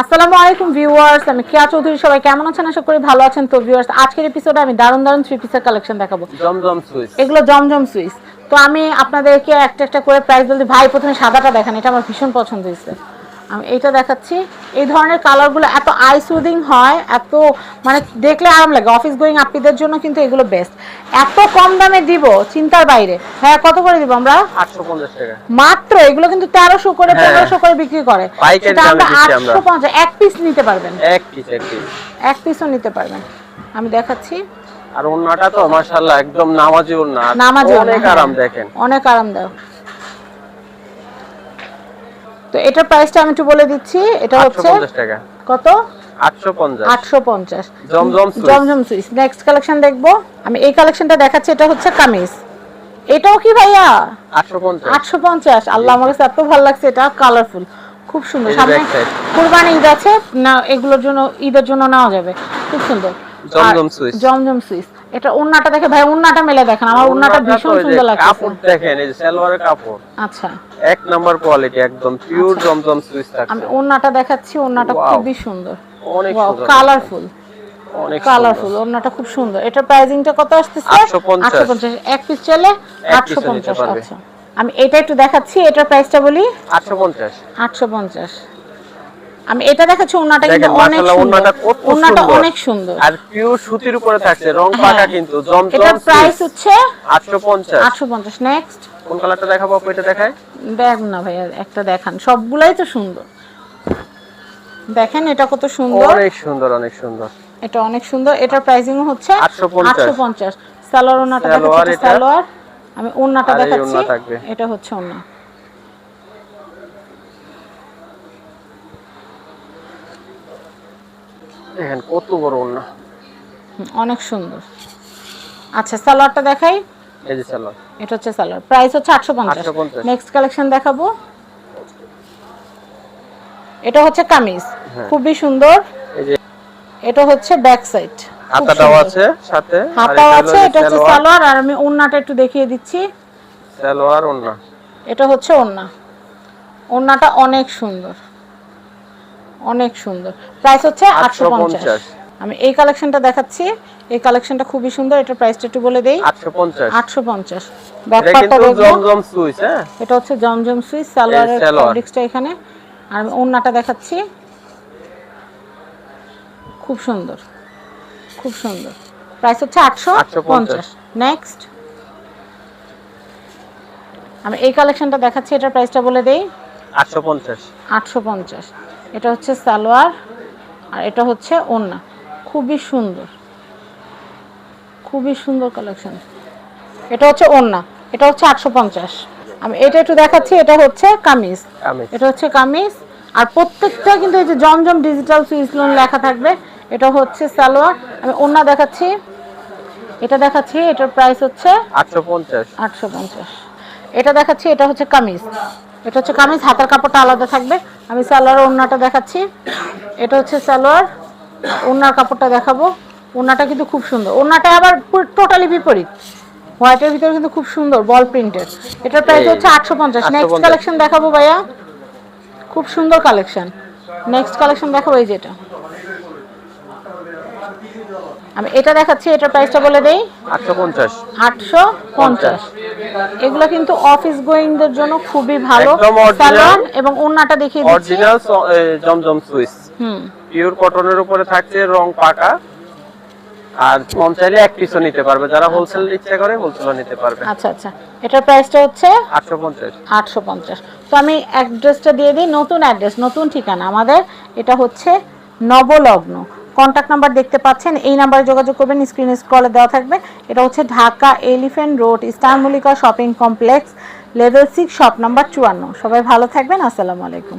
আসসালামু আলাইকুম ভিউয়ার্স আমি কেয়া চৌধুরী সবাই কেমন আছেন? আশা করি ভালো আছেন। তো ভিউয়ার্স আজকের এপিসোডে আমি দারুণ দারুণ থ্রি পিসের কালেকশন দেখাবো। জমজম সুইস। এগুলো জমজম সুইস। তো আমি আপনাদেরকে একটা একটা করে প্রাইস বলতে ভাই প্রথমে সাদাটা দেখেন এটা আমার ভীষণ পছন্দ হয়েছে। আমি এইটা দেখাচ্ছি। এই ধরনের কালারগুলো এত আই সুদিং হয় এত মানে দেখলে আরাম লাগে। অফিস গোয়িং আপিদের জন্য কিন্তু এগুলো বেস্ট এত কম দামে দিব চিন্তার বাইরে। হ্যাঁ কত করে দিব আমরা? আটশো পঞ্চাশ টাকা। মাত্র? এগুলো কিন্তু তেরোশো করে হ্যাঁ। পনেরোশো করে বিক্রি করে। সেটা আমরা। আটশো পঞ্চাশ এক পিস নিতে পারবেন। এক পিস এক পিস এক পিসও নিতে পারবেন। আমি দেখাচ্ছি। আর ওন্নাটা তো মাশাআল্লাহ একদম নামাজি ওন্না নামাজি অনেক হ্যাঁ। আরাম দেখেন। অনেক আরামদায়ক তো এটার প্রাইসটা আমি একটু বলে দিচ্ছি। এটা হচ্ছে কত? আটশো পঞ্চাশ। আটশো পঞ্চাশ। Zamzam switch. Zamzam switch. Next collection দেখব। আমি এই কালেকশনটা দেখাচ্ছি এটা হচ্ছে কামিজ। এটাও কি ভাইয়া? আটশো পঞ্চাশ। আটশো পঞ্চাশ। আল্লাহ আমার কাছে এত ভালো লাগছে এটা কালারফুল খুব সুন্দর। সামনে কুরবানি ঈদ আছে না এগুলোর জন্য ঈদের জন্য নেওয়া যাবে। খুব সুন্দর। জমজম সুইচ। জমজম সুইচ। এটা ওন্নাটা দেখে ভাই ওন্নাটা মেলে দেখেন আমার ওন্নাটা ভীষণ সুন্দর লাগছে কাপড় দেখেন এই সালোয়ারের কাপড়। আচ্ছা। এক নাম্বার কোয়ালিটি একদম পিওর জমজম সুইচ আমি থাকছে ওন্নাটা দেখাচ্ছি ওন্নাটা খুবই সুন্দর। অনেক সুন্দর। কালারফুল অনেক কালারফুল ওন্নাটা খুব সুন্দর। এটা প্রাইসিংটা কত আসতেছে? 850 850 এক পিস চলে 850 আচ্ছা। আমি এটা একটু দেখাচ্ছি এটার প্রাইসটা বলি? আটশো পঞ্চাশ। 850 আমি এটা দেখাচ্ছি ওন্নাটা কিন্তু অনেক সুন্দর। সুন্দর। অনেক সুন্দর। আর পিওর সুতির উপরে থাকছে রং হ্যাঁ। পাকা কিন্তু জমজম এটার প্রাইস হচ্ছে আটশো পঞ্চাশ। 850 নেক্সট কোন কালারটা দেখাবো আপু এটা দেখায়? দেখ না ভাইয়া একটা দেখান। সবগুলাই তো সুন্দর। দেখেন এটা কত সুন্দর। অনেক সুন্দর অনেক সুন্দর। এটা অনেক সুন্দর। এটার প্রাইসিং হচ্ছে 850 আটশো পঞ্চাশ। সালোয়ার ওনাটা দেখাচ্ছি সালোয়ার আমি ওন্নাটা আর দেখাচ্ছি। এটা হচ্ছে ওন্না দেখেন কত বড় ওন্না অনেক সুন্দর। আচ্ছা সালোয়ারটা দেখাই। এই যে সালোয়ার। এটা হচ্ছে সালোয়ার। প্রাইস হচ্ছে আটশো পঞ্চাশ। 850 নেক্সট কালেকশন দেখাবো। এটা হচ্ছে কামিজ। হ্যাঁ। খুবই সুন্দর। এই যে এটা হচ্ছে ব্যাক সাইড হাতাটাও আছে সাথে হাতাও আছে এটা হচ্ছে সালোয়ার। আর আমি ওন্নাটা একটু দেখিয়ে দিচ্ছি। সালোয়ার ওন্না এটা হচ্ছে ওন্না ওন্নাটা অনেক সুন্দর। অনেক সুন্দর। প্রাইস হচ্ছে আটশো পঞ্চাশ। আমি এই কালেকশনটা দেখাচ্ছি। এই কালেকশনটা খুবই সুন্দর। এটা প্রাইসটা একটু বলে দেই। 850 আটশো পঞ্চাশ। এটা ব্যাকপার্টটা জমজম সুইচ হ্যাঁ? এটা হচ্ছে জমজম সুইচ সালোয়ারের সালোয়ার। ফ্যাব্রিক্সটা এখানে। আর আমি ওন্নাটা দেখাচ্ছি। খুব সুন্দর। খুব সুন্দর। প্রাইস হচ্ছে আটশো 850 পঞ্চাশ। নেক্সট আমি এই কালেকশনটা দেখাচ্ছি। এটার প্রাইসটা বলে দেই। 850 আটশো পঞ্চাশ। এটা হচ্ছে সালোয়ার আর এটা হচ্ছে ওন্না। খুবই সুন্দর। খুবই সুন্দর কালেকশন এটা হচ্ছে ওন্না। এটা হচ্ছে আটশো পঞ্চাশ। আমি এটা একটু দেখাচ্ছি এটা হচ্ছে কামিজ। এটা হচ্ছে কামিজ। আর প্রত্যেকটা কিন্তু এই যে জমজম ডিজিটাল সুইচ লোন লেখা থাকবে এটা হচ্ছে সালোয়ার। আমি ওন্না দেখাচ্ছি। এটা দেখাচ্ছি এটার প্রাইস হচ্ছে 850 আটশো পঞ্চাশ। এটা দেখাচ্ছি এটা হচ্ছে কামিজ। এটা হচ্ছে কামিজ হাতার কাপড়টা আলাদা থাকবে। আমি সালোয়ার ওড়নাটা দেখাচ্ছি। এটা হচ্ছে সালোয়ার ওড়নার কাপড়টা দেখাবো। ওড়নাটা কিন্তু খুব সুন্দর। ওড়নাটা আবার টোটালি বিপরীত। হোয়াইটের ভিতরে কিন্তু খুব সুন্দর বল প্রিন্টের এটার প্রাইস হচ্ছে আটশো পঞ্চাশ। নেক্সট কালেকশন দেখাবো ভাইয়া। খুব সুন্দর কালেকশন নেক্সট কালেকশন দেখাবো এই যেটা আমি এটা দেখাচ্ছি এটার প্রাইসটা বলে দেই। 850 আটশো পঞ্চাশ। এগুলো কিন্তু অফিস গোয়িংদের জন্য খুবই ভালো। স্যালোয়ার এবং ওন্নাটা দেখিয়ে দিচ্ছি। অরিজিনাল জমজম সুইচ হুম। পিওর কটনের উপরে থাকছে রং পাকা। আর মন চাইলে এক পিসও নিতে পারবে। যারা হোলসেল ইচ্ছা করে হোলসেলও নিতে পারবে। আচ্ছা আচ্ছা। এটার প্রাইসটা হচ্ছে 850 আটশো পঞ্চাশ। তো আমি অ্যাড্রেসটা দিয়ে দিই। নতুন অ্যাড্রেস নতুন ঠিকানা। আমাদের এটা হচ্ছে নবলগ্ন। কন্ট্যাক্ট নাম্বার দেখতে পাচ্ছেন, এই নাম্বারে যোগাযোগ করবেন স্ক্রিনে স্ক্রলে দেওয়া থাকবে। এটা হচ্ছে Dhaka elephant road Mallika shopping complex level six shop number চুয়ান্ন। সবাই ভালো থাকবেন, আসসালামু আলাইকুম।